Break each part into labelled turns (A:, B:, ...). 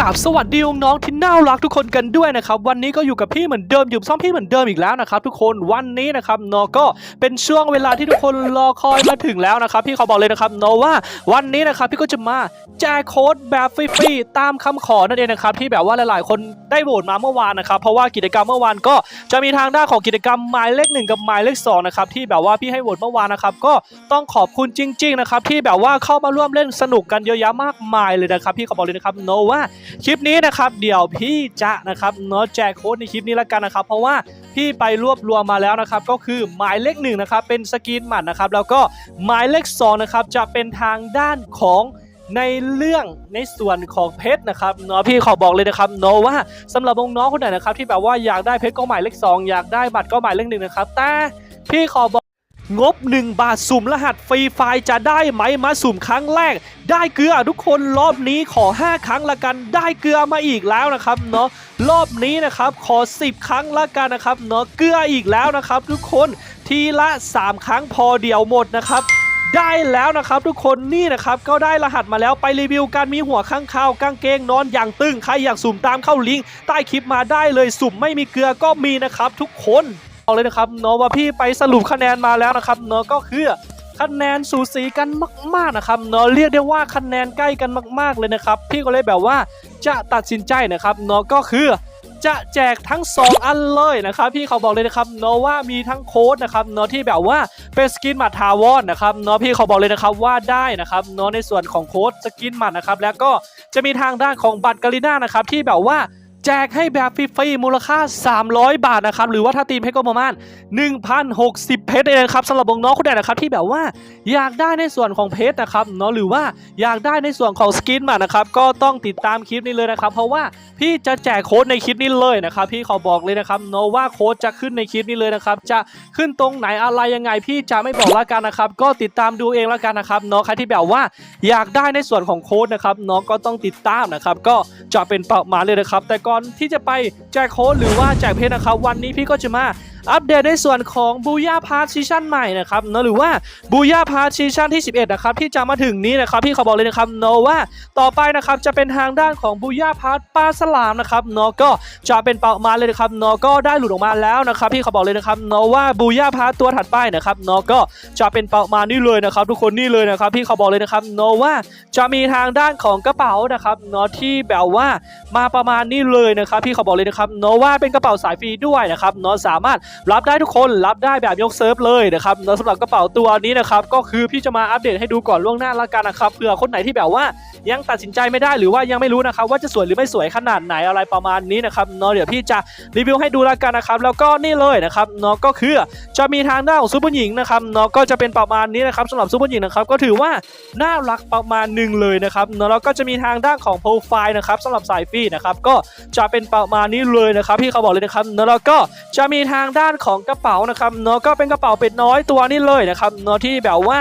A: กราบสวัสดีน้องๆที่น่ารักทุกคนกันด้วยนะครับวันนี้ก็อยู่กับพี่เหมือนเดิมอยู่ซ่อมพี่เหมือนเดิมอีกแล้วนะครับทุกคนวันนี้นะครับนาะก็เป็นช่วงเวลาที่ทุกคนรอคอยมาถึงแล้วนะครับพี่ขอบอกเลยนะครับนาะว่าวันนี้นะครับพี่ก็จะมาแจกโค้ดแบบฟรีๆตามคำขอนั่นเองนะครับที่แบบว่าหลายๆ คนได้โหวตมาเมื่อวานนะครับเพราะว่ากิจกรรมเมื่อวานก็จะมีทางด้านของกิจกรรมหมายเลขหนึ่งกับหมายเลขสองนะครับที่แบบว่าพี่ให้โหวตเมื่อวานนะครับก็ต้องขอบคุณจริง ๆ นะครับที่แบบว่าเข้ามาร่วมเล่นสนุกกันเยอะแยะมากมายเลยนะครับพี่ขอบอกเลยนะครับนว่าคลิปนี้นะครับเดี๋ยวพี่จะนะครับเนาะแจกโค้ดในคลิปนี้ละกันนะครับ เพราะว่าพี่ไปรวบรวมมาแล้วนะครับ ก็คือหมายเลขหนึ่งนะครับเป็นสกรีนหมัดนะครับ แล้วก็หมายเลขสองนะครับจะเป็นทางด้านของในเรื่องในส่วนของเพชรนะครับเนาะพี่ขอบอกเลยนะครับเนาะว่าสำหรับน้องๆคนไหนนะครับที่แบบว่าอยากได้เพชรก็หมายเลขสองอยากได้บัตรก็หมายเลขหนึ่งนะครับแต่พี่ขอบอก งบ 1 บาทสุ่มรหัสฟรีไฟล์จะได้ไหมมาสุ่มครั้งแรก ได้เกลือทุกคนรอบนี้ขอ 5 ครั้งละกัน ได้เกลือมาอีกแล้วนะครับเนาะรอบนี้นะครับขอ 10 ครั้งละกันนะครับเนาะเกลืออีกแล้วนะครับ ทุกคนทีละ 3 ครั้งพอเดียวหมดนะครับได้แล้วนะครับทุกคนนี่นะครับก็ได้รหัสมาแล้วไปรีวิวการมีหัวข้างข้าวกางเกงนอนอย่างตึงใครอยากสุ่มตามเข้าลิงก์ใต้คลิปมาได้เลยสุ่มไม่มีเกลือก็มีนะครับทุกคน บอกเลยนะครับเนาะว่าพี่ไปสรุปคะแนนมาแล้วนะครับเนาะก็คือคะแนนสูสีกันมาก ๆนะครับเนาะเรียกได้ว่าคะแนนใกล้กันมาก ๆเลยนะครับ พี่ก็เลยแบบว่าจะตัดสินใจนะครับเนาะก็คือจะแจกทั้ง 2 อันเลยนะครับพี่เขาบอกเลยนะครับเนาะว่ามีทั้งโค้ดนะครับเนาะที่แบบว่าเป็นสกินหมัดทาวอนนะครับเนาะพี่เขาบอกเลยนะครับว่าได้นะครับเนาะในส่วนของโค้ดสกินหมัดนะครับแล้วก็จะมีทางด้านของบัตรกาลิน่านะครับที่แบบว่า แจกให้แบบฟรีๆมูลค่า 300 บาทนะครับ หรือว่าถ้าตีมให้ก็ประมาณ 1,060 เพชรเองครับสำหรับน้องๆคนไหนนะครับ ที่แบบว่าอยากได้ในส่วนของเพชรนะครับเนาะหรือว่าอยากได้ในส่วนของสกินมัดนะครับ ก็ต้องติดตามคลิปนี้เลยนะครับ เพราะว่าพี่จะแจกโค้ดในคลิปนี้เลยนะครับ พี่ขอบอกเลยนะครับเนาะว่าโค้ดจะขึ้นในคลิปนี้เลยนะครับ จะขึ้นตรงไหนอะไรยังไง พี่จะไม่บอกละกันนะครับ ก็ติดตามดูเองละกันนะครับเนาะใครที่แบบว่าอยากได้ในส่วนของโค้ดนะครับเนาะก็ต้องติดตามนะครับ ก็จะเป็นป้าหมายเลยนะครับ แต่ก่อนที่จะไปแจกโค้ดหรือว่าแจกเพชรนะครับ วันนี้พี่ก็จะมาอัปเดตในส่วนของบูย่าพาร์ทซีชั่นใหม่นะครับเนาะหรือว่าบูย่าพาร์ทซีชั่นที่ 11 นะครับ ที่จะมาถึงนี้นะครับพี่เขอบอกเลยนะครับเนาะว่าต่อไปนะครับจะเป็นทางด้านของบูย่าพาร์ทปลาสลามนะครับเนาะก็จะเป็นเป้ามาเลยนะครับเนาะก็ได้หลุดออกมาแล้วนะครับพี่เขาบอกเลยนะครับเนาะว่าบูย่าพาร์ทตัวถัดไปนะครับเนาะก็จะเป็นเป้ามานี่เลยนะครับ ทุกคนนี่เลยนะครับพี่เขาบอกเลยนะครับเนาะว่าจะมีทางด้านของกระเป๋านะครับเนาะที่แบบว่ามาประมาณนี้เลยนะครับพี่เขาบอกเลยนะครับเนาะว่าเป็นกระเป๋าสายฟรีด้วยนะครับเนาะสามารถรับได้ทุกคนรับได้แบบยกเซิร์ฟเลยนะครับเนาะสำหรับกระเป๋าตัวนี้นะครับก็คือพี่จะมาอัปเดตให้ดูก่อนล่วงหน้าละกันนะครับเผื่อคนไหนที่แบบว่ายังตัดสินใจไม่ได้หรือว่ายังไม่รู้นะครับว่าจะสวยหรือไม่สวยขนาดไหนอะไรประมาณนี้นะครับเนาะเดี๋ยวพี่จะรีวิวให้ดูล้วกันนะครับแล้วก็นี่เลยนะครับเนาะก็คือจะมีทางด้านของซูเปอร์หญิงนะครับเนาะก็จะเป็นประมาณนี้นะครับสำหรับซูเปอร์หญิงนะครับก็ถือว่าน่ารักประมาณหนึ่งเลยนะครับเนาะแล้วก็จะมีทางด้านของโปรไฟล์นะครับสำหรับสายฟรีนะครับก็จะเป็นประมาณนี้เลยนะครับพี่เขาบอกเลยนะครับเนาะแล้วก็จะมีทางด้านด้านของกระเป๋านะครับเนาะก็เป็นกระเป๋าเป็ดน้อยตัวนี้เลยนะครับเนาะที่แบบว่า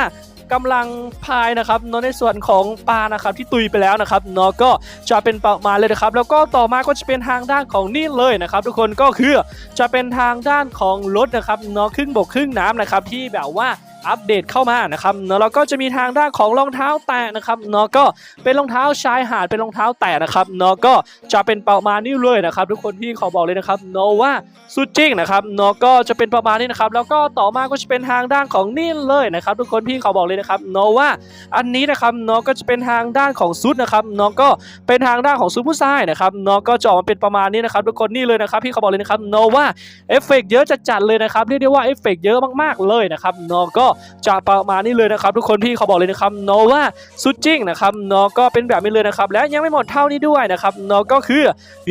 A: กำลังพายนะครับเนาะในส่วนของปลานะครับที่ตุยไปแล้วนะครับเนาะก็จะเป็นประมาณเลยนะครับ แล้วก็ต่อมาก็จะเป็นทางด้านของนี่เลยนะครับ ทุกคนก็คือจะเป็นทางด้านของรถนะครับเนาะครึ่งบกครึ่งน้ำนะครับที่แบบว่า อัปเดตเข้ามานะครับเนาะแล้วก็จะมีทางด้านของรองเท้าแตะนะครับเนาะก็เป็นรองเท้าชายหาดเป็นรองเท้าแตะนะครับเนาะก็จะเป็นประมาณนี้เลยนะครับ ทุกคนพี่ขอบอกเลยนะครับเนาะว่าสุดจริงนะครับเนาะก็จะเป็นประมาณนี้นะครับแล้วก็ต่อมาก็จะเป็นทางด้านของนี่เลยนะครับ ทุกคนพี่ขอบอกเลยนะครับเนาะว่าอันนี้นะครับเนาะก็จะเป็นทางด้านของซุดนะครับเนาะก็เป็นทางด้านของซุดผู้ชายนะครับเนาะก็จะออกมาเป็นประมาณนี้นะครับ ทุกคนนี่เลยนะครับพี่ขาบอกเลยนะครับเนาะว่าเอฟเฟกต์เยอะจัดๆเลยนะครับเรียกได้ว่าเอฟเฟกต์เยอะมากๆเลยนะครับเนาะก็จะประมาณนี้เลยนะครับ ทุกคนพี่เขาบอกเลยนะครับเนาะว่าสุดจริงนะครับเนาะก็เป็นแบบนี้เลยนะครับ และยังไม่หมดเท่านี้ด้วยนะครับเนาะก็คือ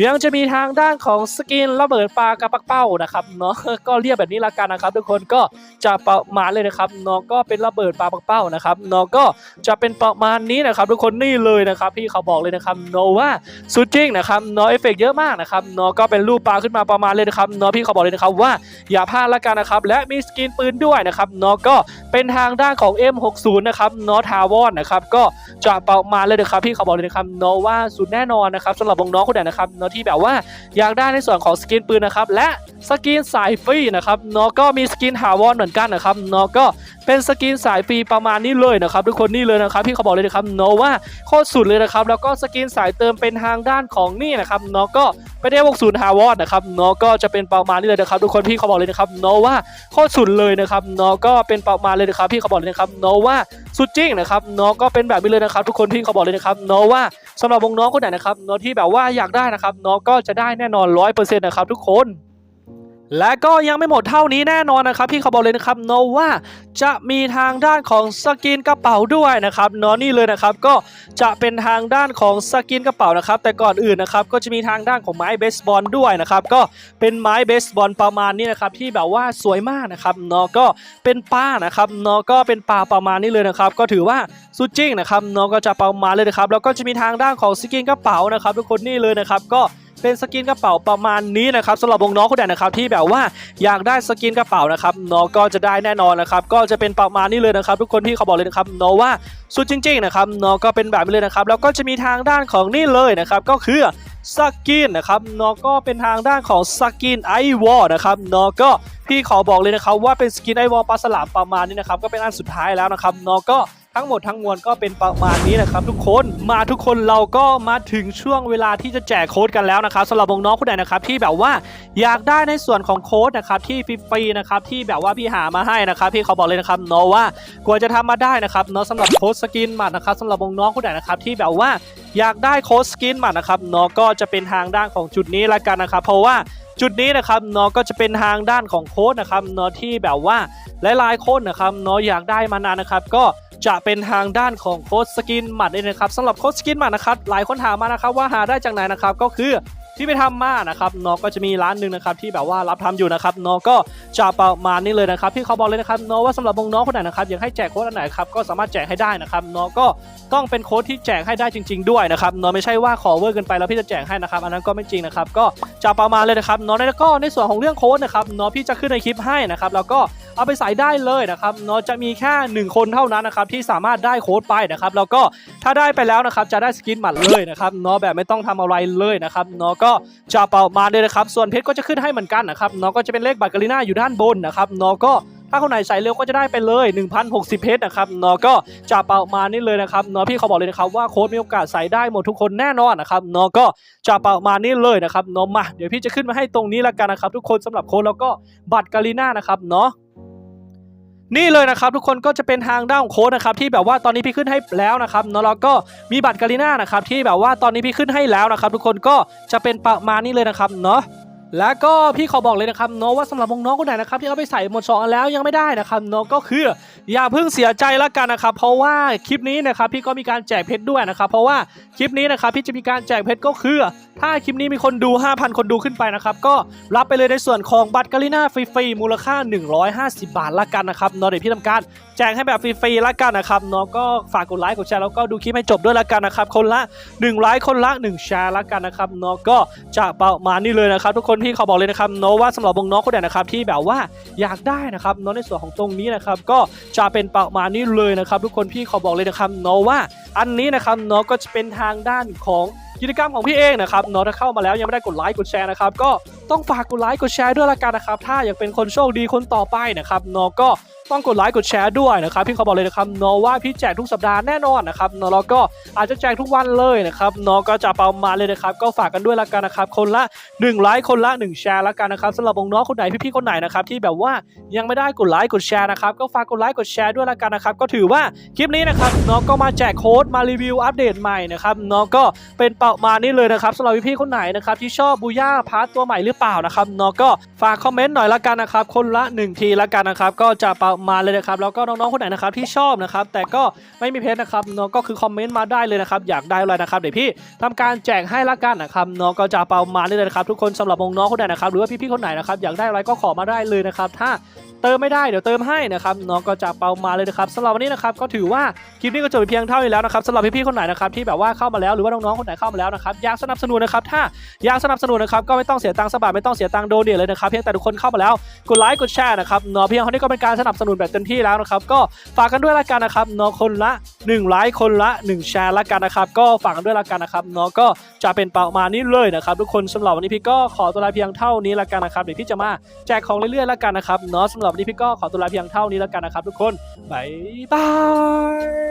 A: ยังจะมีทางด้านของสกินระเบิดปลากระปักเป้านะครับเนาะก็เรียกแบบนี้ละกันนะครับ ทุกคนก็จะประมาณเลยนะครับเนาะก็เป็นระเบิดปลาปักเป้านะครับเนาะก็จะเป็นประมาณนี้นะครับ ทุกคนนี่เลยนะครับพี่เขาบอกเลยนะครับโนว่าสุดจริงนะครับเนาะเอฟเฟกเยอะมากนะครับเนาะก็เป็นรูปปลาขึ้นมาประมาณเลยนะครับเนาะพี่เขาบอกเลยนะครับว่าอย่าพลาดละกันนะครับและมีสกินปืนด้วยนะครับเนาะก็เป็นทางด้านของ M60 นะครับนอทาวอนนะครับก็จะประมาณเลยนะครับพี่เขาบอกเลยนะครับนอว่าสุดแน่นอนนะครับสำหรับน้องๆคนไหนนะครับนอที่แบบว่าอยากได้ในส่วนของสกินปืนนะครับและสกินสายฟรีนะครับเนาะก็มีสกินทาวอนเหมือนกันนะครับเนาะก็เป็นสกินสายฟรีประมาณนี้เลยนะครับทุกคนนี่เลยนะครับพี่เขาบอกเลยนะครับเนาะว่าโคตรสุดเลยนะครับแล้วก็สกินสายเติมเป็นทางด้านของนี่นะครับเนาะก็ไม่ได้วกศูนย์ฮาวอดนะครับเนาะก็จะเป็นประมาณนี้เลยนะครับทุกคนพี่เขาบอกเลยนะครับเนาะว่าโคตรสุดเลยนะครับเนาะก็เป็นประมาณเลยนะครับพี่เขาบอกเลยนะครับเนาะว่าสุดจริงนะครับเนาะก็เป็นแบบนี้เลยนะครับ ทุกคนพี่เขาบอกเลยนะครับเนาะว่าสำหรับวงน้องคนไหนนะครับเนาะที่แบบว่าอยากได้นะครับเนาะก็จะได้แน่นอนร้อยเปอร์เซ็นต์นะครับทุกคน และก็ยังไม่หมดเท่านี้แน่นอนนะครับพี่เขาบอกเลยนะครับเนว่าจะมีทางด้านของสกินกระเป๋าด้วยนะครับเนาะนี่เลยนะครับก็จะเป็นทางด้านของสกินกระเป๋านะครับ แต่ก่อนอื่นนะครับก็จะมีทางด้านของไม้เบสบอลด้วยนะครับก็เป็นไม้เบสบอลประมาณนี้นะครับที่แบบว่าสวยมากนะครับเนาะก็เป็นป้านะครับเนาะก็เป็นปลาประมาณนี้เลยนะครับก็ถือว่าสุดจริงนะครับเนาะก็จะประมาณเลยนะครับแล้วก็จะมีทางด้านของสกินกระเป๋านะครับทุกคนนี่เลยนะครับก็ เป็นสกินกระเป๋าประมาณนี้นะครับสำหรับวงน้องคนไหนนะครับที่แบบว่าอยากได้สกินกระเป๋านะครับน้องก็จะได้แน่นอนนะครับก็จะเป็นประมาณนี้เลยนะครับ ทุกคนที่เขาบอกเลยนะครับน้องว่าสุดจริงๆนะครับน้องก็เป็นแบบนี้เลยนะครับแล้วก็จะมีทางด้านของนี่เลยนะครับก็คือสกินนะครับน้องก็เป็นทางด้านของสกินไอวอลนะครับน้องก็พี่ขอบอกเลยนะครับว่าเป็นสกินไอวอลปลาสลามประมาณนี้นะครับก็เป็นอันสุดท้ายแล้วนะครับน้องก็ทั้งหมดทั้งมวลก็เป็นประมาณนี้นะครับทุกคนมาทุกคนเราก็มาถึงช่วงเวลาที่จะแจกโค้ดกันแล้วนะครับสำหรับน้องๆคนไหนนะครับที่แบบว่าอยากได้ในส่วนของโค้ดนะครับที่ฟรีๆนะครับที่แบบว่าพี่หามาให้นะครับพี่เขาบอกเลยนะครับเนาะว่ากว่าจะทำมาได้นะครับเนาะสำหรับโค้ดสกินหมัดนะครับสำหรับน้องๆคนไหนนะครับที่แบบว่าอยากได้โค้ดสกินหมัดนะครับเนาะก็จะเป็นทางด้านของจุดนี้ละกันนะครับ เพราะว่าจุดนี้นะครับเนาะก็จะเป็นทางด้านของโค้ดนะครับเนาะที่แบบว่าหลายๆคนนะครับเนาะอยากได้มานานนะครับก็ จะเป็นทางด้านของโค้ดสกินหมัดนี่นะครับสำหรับโค้ดสกินหมัดนะครับหลายคนถามมานะครับว่าหาได้จากไหนนะครับก็คือที่ไปทำมานะครับเนาะก็จะมีร้านหนึ่งนะครับที่แบบว่ารับทำอยู่นะครับเนาะก็จะประมาณนี้เลยนะครับที่เขาบอกเลยนะครับเนาะว่าสำหรับน้องคนไหนนะครับอยากให้แจกโค้ดอันไหนครับก็สามารถแจกให้ได้นะครับเนาะก็ต้องเป็นโค้ดที่แจกให้ได้จริง ๆ ด้วยนะครับเนาะไม่ใช่ว่าขอเวอร์เกินไปแล้วพี่จะแจกให้นะครับอันนั้นก็ไม่จริงนะครับก็จะประมาณเลยนะครับเนาะแล้วก็ในส่วนของเรื่องโค้ดนะครับเนาะพี่จะขึ้นในคลิปให้นะครับแล้วก็ เอาไปใส่ได้เลยนะครับเนาะจะมีแค่ 1 คนเท่านั้นนะครับที่สามารถได้โค้ดไปนะครับแล้วก็ถ้าได้ไปแล้วนะครับจะได้สกินหมัดเลยนะครับเนาะแบบไม่ต้องทำอะไรเลยนะครับเนาะก็จะเป่ามาเลยนะครับส่วนเพชรก็จะขึ้นให้เหมือนกันนะครับเนาะก็จะเป็นเลขบัตรกาลิน่าอยู่ด้านบนนะครับเนาะก็ถ้าคนไหนใส่เร็วก็จะได้ไปเลย 1,060 เพชรนะครับเนาะก็จะเป่ามานี่เลยนะครับเนาะพี่เขาบอกเลยนะครับว่าโค้ดมีโอกาสใส่ได้หมดทุกคนแน่นอนนะครับเนาะก็จะเป่ามานี่เลยนะครับเนาะมาเดี๋ยวพี่จะขึ้นมาให้ตรงนี้ละกันนะครับทุกคนสำหรับโค้ดแล้วก็บัตรกาลิน่านะครับเนาะ นี่เลยนะครับทุกคนก็จะเป็นทางด้านของโค้ดนะครับที่แบบว่าตอนนี้พี่ขึ้นให้แล้วนะครับเนาะแล้วก็มีบัตรกาลิน่านะครับที่แบบว่าตอนนี้พี่ขึ้นให้แล้วนะครับ ทุกคนก็จะเป็นประมาณนี้เลยนะครับเนาะแล้วก็พี่ขอบอกเลยนะครับเนาะว่าสำหรับน้องๆคนไหนนะครับที่เอาไปใส่หมดสองแล้วยังไม่ได้นะครับเนาะก็คือ อย่าเพิ่งเสียใจละกันนะครับ เพราะว่าคลิปนี้นะครับพี่ก็มีการแจกเพชรด้วยนะครับ เพราะว่าคลิปนี้นะครับพี่จะมีการแจกเพชรก็คือ ถ้าคลิปนี้มีคนดู 5,000 คนดูขึ้นไปนะครับ ก็รับไปเลยในส่วนของบัตรกาลิน่าฟรีๆมูลค่า 150 บาทละกันนะครับเนาะเดี๋ยวพี่ทำการแจกให้แบบฟรีๆละกันนะครับเนาะก็ฝากกดไลค์กดแชร์แล้วก็ดูคลิปให้จบด้วยละกันนะครับคนละ1ไลค์คนละ1แชร์ละกันนะครับเนาะก็จะประมาณนี้เลยนะครับ ทุกคนที่ขาบอกเลยนะครับเนาะว่าสำหรับวงน้องคนไหนนะครับที่แบบว่าอยากได้นะครับเนาะในส่วนของตรงนี้นะครับก็จะจะเป็นประมาณนี้เลยนะครับทุกคนพี่ขอบอกเลยนะครับเนาะว่า อันนี้นะครับเนาะก็จะเป็นทางด้านของกิจกรรมของพี่เองนะครับเนาะถ้าเข้ามาแล้วยังไม่ได้กดไลค์กดแชร์นะครับก็ต้องฝากกดไลค์กดแชร์ด้วยละกันนะครับถ้าอยากเป็นคนโชคดีคนต่อไปนะครับเนาะก็ ต้องกดไลค์กดแชร์ด้วยนะครับพี่เขาบอกเลยนะครับเนาะว่าพี่แจกทุกสัปดาห์แน่นอนนะครับเนาะแล้วก็อาจจะแจกทุกวันเลยนะครับเนาะก็จะประมาณเลยนะครับก็ฝากกันด้วยละกันนะครับคนละ1ไลค์คนละ1แชร์ละกันนะครับสำหรับน้องคนไหนพี่ๆคนไหนนะครับที่แบบว่ายังไม่ได้กดไลค์กดแชร์นะครับก็ฝากกดไลค์กดแชร์ด้วยละกันนะครับก็ถือว่าคลิปนี้นะครับเนาะก็มาแจกโค้ดมารีวิวอัปเดตใหม่นะครับเนาะก็เป็นประมาณนี้เลยนะครับสำหรับพี่ๆคนไหนนะครับที่ชอบบูย่าพาร์ตตัวใหม่หรือเปล่านะครับเนาะก็ฝากคอมเมนต์หน่อยละกันนะครับคนละ 1 ทีละกันนะครับก็จะประมาเลยนะครับแล้วก็น้องๆคนไหนนะครับที่ชอบนะครับแต่ก็ไม่มีเพจนะครับเนาะก็คือคอมเมนต์มาได้เลยนะครับอยากได้อะไรนะครับเดี๋ยวพี่ทำการแจกให้ละกันนะครับเนาะก็จะประมาณนี้เลยนะครับทุกคนสำหรับน้องๆคนไหนนะครับหรือว่าพี่ๆคนไหนนะครับอยากได้อะไรก็ขอมาได้เลยนะครับถ้าเติมไม่ได้เดี๋ยวเติมให้นะครับน้องก็จะเปามาเลยนะครับสำหรับวันนี้นะครับก็ถือว่าคลิปนี้ก็จบไปเพียงเท่านี้แล้วนะครับสำหรับพี่ๆคนไหนนะครับที่แบบว่าเข้ามาแล้วหรือว่าน้องๆคนไหนเข้ามาแล้วนะครับอยากสนับสนุนนะครับถ้าอยากสนับสนุนนะครับก็ไม่ต้องเสียตังค์สบาทไม่ต้องเสียตังค์โดเนทเลยนะครับเพียงแต่ทุกคนเข้ามาแล้วกดไลค์กดแชร์นะครับเนาะเพียงเท่านี้ก็เป็นการสนับสนุนแบบเต็มที่แล้วนะครับก็ฝากกันด้วยละกันนะครับเนาะคนละ1ไลค์คนละ 1 แชร์ละกันนะครับก็ฝากกันด้วยละกันนะครับเนาะก็จะเป็นประมาณนี้เลยนะครับทุกคนสำหรับวันนี้พี่ก็ขอตัวลาเพียงเท่านี้ละกันนะครับเดี๋ยวพี่จะมาแจกของเรื่อยๆละกันนะครับเนาะสำหรับวันนี้พี่ก็ขอตัวลาเพียงเท่านี้ละกันนะครับทุกคนบ๊ายบาย